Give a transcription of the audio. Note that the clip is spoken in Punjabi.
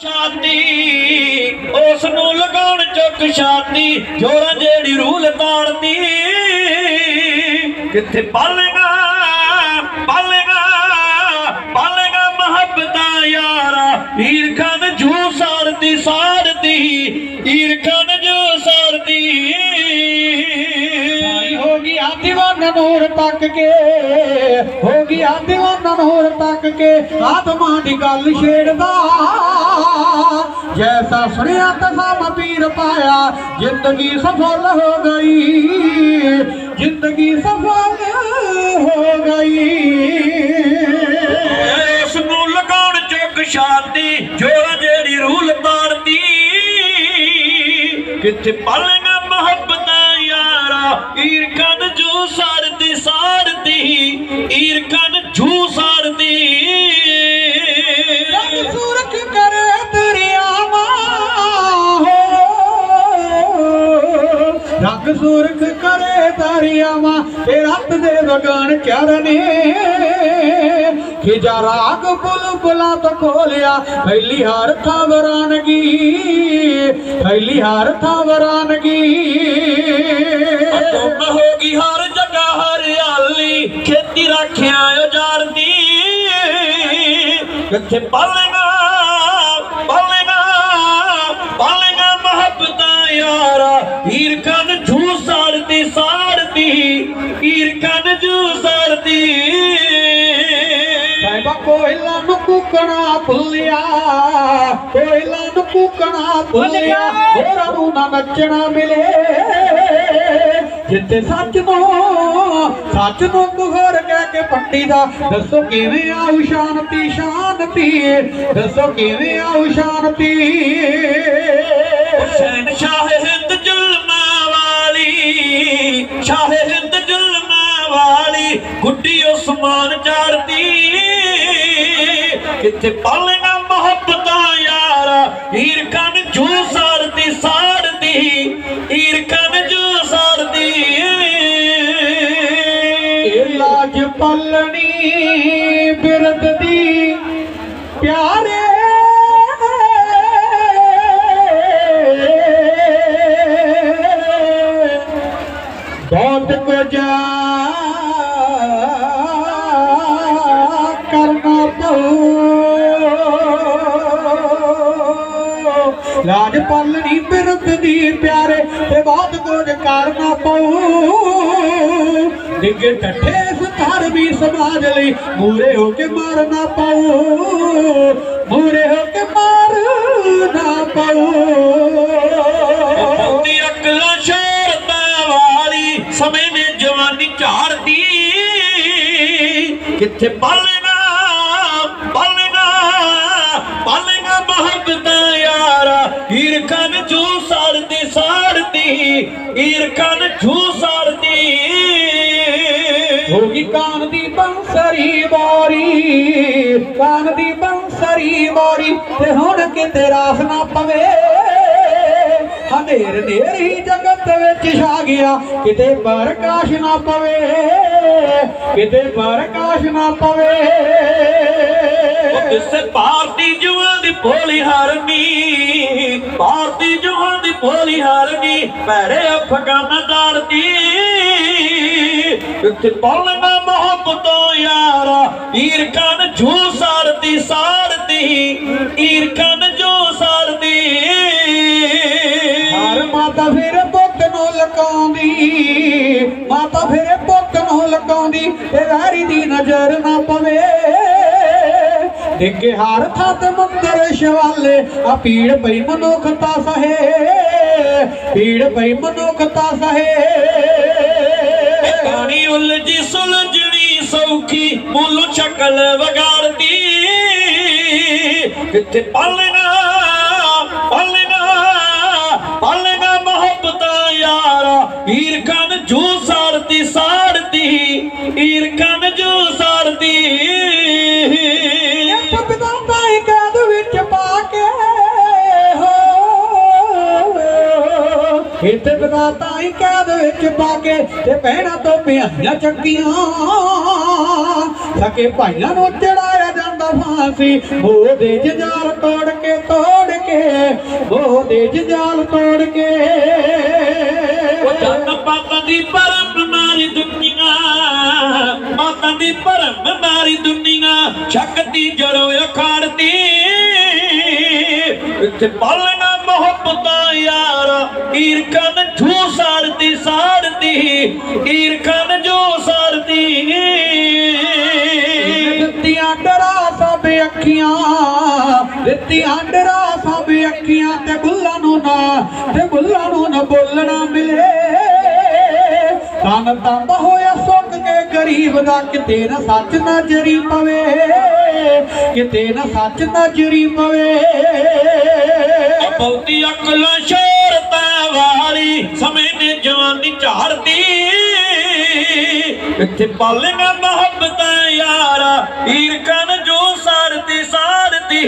ਸ਼ਾਦੀ ਉਸ ਨੂੰ ਲਗਾਉਣ ਚੁੱਕ ਸ਼ਾਦੀ ਜੋਰਾਂ ਜਿਹੜੀ ਰੂਹ ਤਾੜਦੀ ਕਿੱਥੇ ਪਾਲੇਗਾ ਪਾਲੇਗਾ دیوانہ نور تک کے ہو گیا دیوانہ نور تک کے آتما دی گل چھیڑدا جیسا سنیا تسا مپیر پایا زندگی سفل ہو گئی زندگی سفل ہو گئی اس نو لگاؤن چوک شانتی جو جیڑی رول مارتی ਕਿੱਥੇ ਪਲਣ ਸੂਰਖ ਕਰੇ ਦਰਿਆਵਾਂ ਤੇ ਰੱਤ ਦੇ ਵਗਾਨ ਚਰਨੇ ਖਿਜਾ ਰਾਗ ਬੁਲਬੁਲਾ ਤੋਂ ਖੋਲਿਆ ਪਹਿਲੀ ਹਾਰ ਥਾਂ ਵਰਾਨਗੀ ਪਹਿਲੀ ਹਾਰ ਥਾਂ ਵਰਾਨਗੀ। ਗੁੰਮ ਹਰ ਜਗ੍ਹਾ ਹਰਿਆਲੀ, ਖੇਤੀ ਰੱਖਿਆ ਉਜਾਰਦੀ ਕਿੱਥੇ ਪਾਲੇਗਾ ਪਾਲੇਗਾ ਪਾਲੇਗਾ। ਈਰਖਾਂ ਨੂੰ ਕੁਕਣਾ ਭੁੱਲਿਆ ਕੋਇਲਾ ਨੂੰ ਹੋਰਾਂ ਨੱਚਣਾ ਮਿਲੇ। ਜਿੱਤੇ ਸੱਚ ਨੂੰ ਸੱਚ ਨੂੰ ਗੁਹਰ ਕਹਿ ਕੇ ਪੱਟੀ ਦਾ ਦੱਸੋ ਕਿਵੇਂ ਆਉ ਸ਼ਾਂਤੀ ਸ਼ਾਂਤੀ? ਦੱਸੋ ਕਿਵੇਂ ਆਉ ਸ਼ਾਂਤੀ? ਹੁਸੈਨ ਸ਼ਾਹ ਹਿੰਦ ਜ਼ੁਲਮਾਂ ਵਾਲੀ ਗੁੱਡੀ ਉਸਮਾਨ ਚੜਦੀ। ਕਿੱਥੇ ਪਾਲੇਗਾ ਮੁਹੱਬਤਾਂ ਯਾਰਾ। ਈਰਖਾਂ ਨੂੰ ਜੂ ਸਾੜਦੀ ਸਾੜਦੀ। ਈਰਖਾਂ ਨੂੰ ਜੂ ਸਾੜਦੀ। ਇਹ ਲਾਜ ਪਲਣੀ ਬਿਰਦ ਦੀ ਪਿਆਰੇ। ਬਹੁਤ ਕੁਝ ਲਾਜ ਪਾਲਣੀ ਬਿਰਦ ਦੀ ਪਿਆਰੇ, ਤੇ ਬਹੁਤ ਕੁਝ ਕਰਨਾ ਪਊ। ਡਿੱਗੇ ਟੱਠੇ ਸਥਾਰ ਵੀ ਸਮਾਜ ਲਈ ਮੂਰੇ ਹੋ ਕੇ ਮਾਰਨਾ ਪਊ। ਮੂਰੇ ਹੋ ਕੇ ਮਾਰਨਾ ਪਊ। ਦੀ ਅਕਲਾਂ ਸ਼ੋਰਤਾਂ ਵਾਲੀ ਸਮੇਂ ਨੇ ਜਵਾਨੀ ਝਾੜਦੀ। ਕਿੱਥੇ ਪਾਲੇ ਸਾੜਦੀ ਈਰਖਾਂ ਨੂੰ ਜੂ ਸਾੜਦੀ ਹੋ ਗਈ ਕਾਨ ਦੀ ਬੰਸਰੀ ਵਾਰੀ ਕਾਨ ਦੀ ਬੰਸਰੀ ਵਾਰੀ ਤੇ ਹੁਣ ਕਿਤੇ ਰਾਸ ਨਾ ਪਵੇ। ਹਨੇਰ ਨੇਰੀ ਜਗਤ ਵਿੱਚ ਛਾ ਗਿਆ ਕਿਤੇ ਪ੍ਰਕਾਸ਼ ਨਾ ਪਵੇ। ਕਿਤੇ ਪ੍ਰਕਾਸ਼ ਨਾ ਪਵੇ। ਕਿਸੇ ਭਾਰਤੀ ਜੁਆਂ ਦੀ ਭੋਲੀ ਹਾਰਨੀ ਭਾਰਤੀ ਜੁਆਂ ਦੀ ਭੋਲੀ ਹਾਰਨੀ ਪੈਰੇ ਅਫਗਾਨਦਾਰ ਦੀ ਕਿੱਥੇ ਮੁਹੱਬਤੋਂ ਯਾਰਾ, ਈਰਖਾਂ ਨੂੰ ਜੂ ਸਾੜਦੀ ਸਾੜਦੀ ਈਰਖਾਂ ਨੂੰ ਜੂ ਸਾੜਦੀ ਹਰ ਮਾਤਾ ਫਿਰ ਪੁੱਤ ਨੂੰ ਲਕਾਉਂਦੀ, ਮਾਤਾ ਫਿਰ ਪੁੱਤ ਨੂੰ ਲਕਾਉਂਦੀ ਤੇ ਵੈਰੀ ਦੀ ਨਜ਼ਰ ਨਾ ਪਵੇ। ਡਿੱਗੇ ਹਰ ਥਾਂ ਤੇ ਮੰਦਰ ਸ਼ਵਾਲੇ, ਆ ਪੀੜ ਪਈ ਮਨੁੱਖਤਾ ਸਹੇ। ਪੀੜ ਪਈ ਮਨੁੱਖਤਾ ਸਹੇ। ਕਹਾਣੀ ਉਲਝੀ, ਸੁਲਝਣੀ ਸੌਖੀ, ਮੁੱਲ ਸ਼ਕਲ ਵਿਗਾੜਦੀ। ਕਿੱਥੇ ਪਾਲਣਾ ਪਾਲਣਾ ਪਾਲਣਾ ਮੁਹੱਬਤਾਂ ਯਾਰਾ। ਈਰਖਾਂ ਨੂੰ ਜੂ ਸਾੜਦੀ ਸਾੜਦੀ, ਈਰਖਾਂ ਨੂੰ ਜੂ ਸਾੜਦੀ। ਇੱਥੇ ਪਿਤਾ ਹੀ ਕੈਦ ਵਿੱਚ ਪਾ ਕੇ ਤੇ ਪਹਿਣਾ ਤੋਂ ਪਿਆਈਆਂ ਚੱਕੀਆਂ ਸਕੇ ਭਾਈਆਂ ਨੂੰ ਚੜਾਇਆ ਜਾਂਦਾ ਦਫਾ ਸੀ ਮੋਹ ਦੇ ਤੋੜ ਕੇ ਤੋੜ ਕੇ ਮੋਹ ਦੇ ਤੋੜ ਕੇ। ਉਹ ਜਨ ਪਾਤਾਂ ਦੀ ਪਰਮ ਮਾਰੀ ਦੁਨੀਆ ਮਾਤਾਂ ਦੀ ਪਰਮ ਮਾਰੀ ਦੁਨੀਆ ਸ਼ਕਤੀ ਜੜੋ ਅਖਾੜਦੀ। ਇੱਥੇ ਪਾਲਣਾ ਮੁਹੱਬਤਾਂ ਯਾਰ, ਈਰਖਾਂ ਝੂ ਸਾਰਦੀ ਸਾੜਦੀ, ਈਰਖਾਂ ਜੋ ਦਿੱਤੀਆਂ ਡਰਾ ਸਭ ਅੱਖੀਆਂ, ਦਿੱਤੀਆਂ ਡਰਾ ਸਭ ਅੱਖੀਆਂ ਤੇ ਬੁੱਲਾਂ ਨੂੰ ਨਾ, ਤੇ ਬੁੱਲਾਂ ਨੂੰ ਨਾ ਬੋਲਣਾ ਮਿਲੇ। ਤਨ ਤੰਬ ਹੋਇਆ ਸੁੱਕ ਕੇ ਗਰੀਬ ਦਾ, ਕਿਤੇ ਨਾ ਸੱਚ ਨਜ਼ਰੀ ਪਵੇ, ਕਿਤੇ ਨਾ ਸੱਚ ਨਜ਼ਰੀ ਪਵੇ। ਬਹੁਤੀ ਅਕਲ ਸ਼ੋਰ ਸ਼ੋਰਤਾਂ ਵਾਰੀ ਸਮੇ ਨੇ ਜਵਾਨੀ ਝਾੜਦੀ। ਇੱਥੇ ਪਾਲੀਆਂ ਮੁਹੱਬਤਾਂ ਯਾਰਾ ਈਰਕਨ ਜੋ ਸਾਰਤੀ ਸਾਰਤੀ